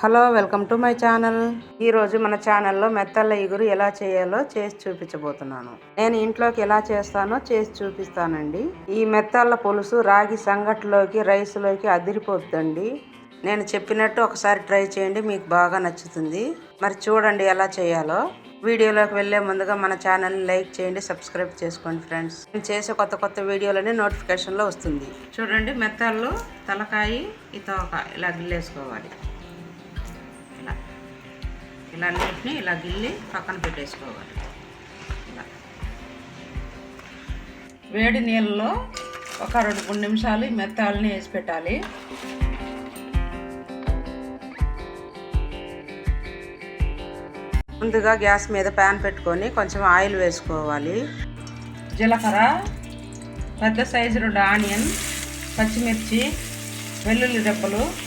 Hello welcome to my channel. ఈరోజు మన ఛానల్లో మెత్తళ్ళ ఇగురు ఎలా చేయాలో చేసి చూపించబోతున్నాను. నేను ఇంట్లోకి ఎలా చేస్తానో చేసి చూపిస్తానండి. ఈ మెత్తళ్ళ పులుసు రాగి సంగట్లోకి రైస్లోకి అదిరిపోతుందండి నేను చెప్పినట్టు ఒకసారి ట్రై చేయండి మీకు బాగా నచ్చుతుంది. మరి చూడండి ఎలా చేయాలో. వీడియోలోకి వెళ్ళే ముందుగా మన ఛానల్ని లైక్ చేయండి సబ్స్క్రైబ్ చేసుకోండి ఫ్రెండ్స్. నేను చేసే కొత్త కొత్త వీడియోలని నోటిఫికేషన్లో వస్తుంది. చూడండి మెత్తళ్ళు తలకాయి ఈ తోక ఇలా గిల్లేసుకోవాలి. ఇలా నీటిని ఇలా గిల్లి పక్కన పెట్టేసుకోవాలి. ఇలా. వేడి నీళ్ళలో ఒక రెండు మూడు నిమిషాలు ఈ మెత్తాలని వేసి పెట్టాలి. ముందుగా గ్యాస్ మీద ప్యాన్ పెట్టుకొని కొంచెం ఆయిల్ వేసుకోవాలి. జీలకర్ర పెద్ద సైజు రెండు ఆనియన్ పచ్చిమిర్చి వెల్లుల్లి రెప్పలు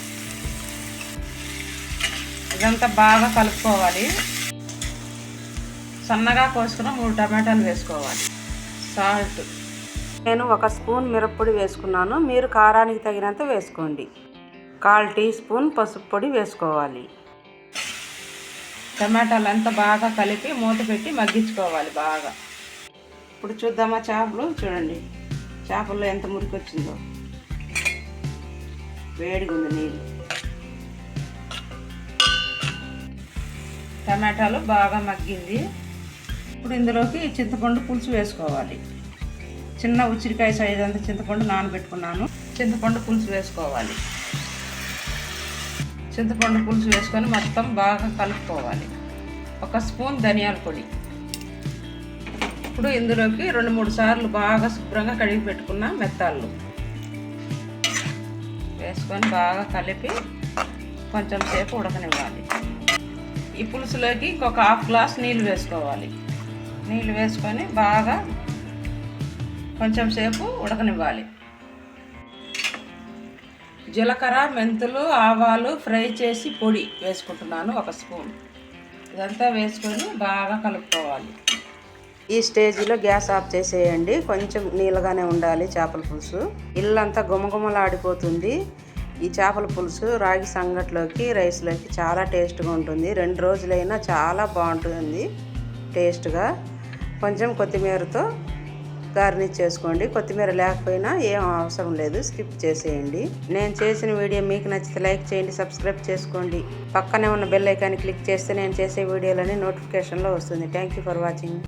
ఇదంతా బాగా కలుపుకోవాలి. సన్నగా కోసుకున్న మూడు టమాటాలు వేసుకోవాలి. సాల్ట్. నేను ఒక స్పూన్ మిరప్పొడి వేసుకున్నాను. మీరు కారానికి తగినంత వేసుకోండి. కాల్ టీ స్పూన్ పసుపు పొడి వేసుకోవాలి. టమాటాలు అంతా బాగా కలిపి మూత పెట్టి మగ్గించుకోవాలి బాగా. ఇప్పుడు చూద్దామా చేపలు? చూడండి. చేపల్లో ఎంత మురికి వచ్చిందో వేడిగా ఉంది నీళ్ళు. టమాటాలు బాగా మగ్గింది. ఇప్పుడు ఇందులోకి చింతపండు పులుసు వేసుకోవాలి. చిన్న ఉసిరికాయ సైజ్ అంత చింతపండు నానబెట్టుకున్నాను. చింతపండు పులుసు వేసుకోవాలి. చింతపండు పులుసు వేసుకొని మొత్తం బాగా కలుపుకోవాలి. ఒక స్పూన్ ధనియాల పొడి. ఇప్పుడు ఇందులోకి రెండు మూడు సార్లు బాగా శుభ్రంగా కడిగి పెట్టుకున్న మెత్తాళ్ళు వేసుకొని బాగా కలిపి కొంచెం సేపు ఉడకనివ్వాలి. ఈ పులుసులోకి ఇంకొక హాఫ్ గ్లాస్ నీళ్ళు వేసుకోవాలి. నీళ్ళు వేసుకొని బాగా కొంచెం సేపు ఉడకనివ్వాలి. జీలకర్ర మెంతులు ఆవాలు ఫ్రై చేసి పొడి వేసుకుంటున్నాను ఒక స్పూన్. ఇదంతా వేసుకొని బాగా కలుపుకోవాలి. ఈ స్టేజ్లో గ్యాస్ ఆఫ్ చేసేయండి. కొంచెం నీళ్ళగానే ఉండాలి చేపల పులుసు. ఇల్లంతా గుమగుమలాడిపోతుంది. ఈ చేపల పులుసు రాగి సంగట్లోకి రైస్లోకి చాలా టేస్ట్గా ఉంటుంది. రెండు రోజులైనా చాలా బాగుంటుంది టేస్ట్గా. కొంచెం కొత్తిమీరతో గార్నిష్ చేసుకోండి. కొత్తిమీర లేకపోయినా ఏం అవసరం లేదు స్కిప్ చేసేయండి. నేను చేసిన వీడియో మీకు నచ్చితే లైక్ చేయండి సబ్స్క్రైబ్ చేసుకోండి. పక్కనే ఉన్న బెల్ ఐకాన్ని క్లిక్ చేస్తే నేను చేసే వీడియోలని నోటిఫికేషన్లో వస్తుంది. Thank you for watching.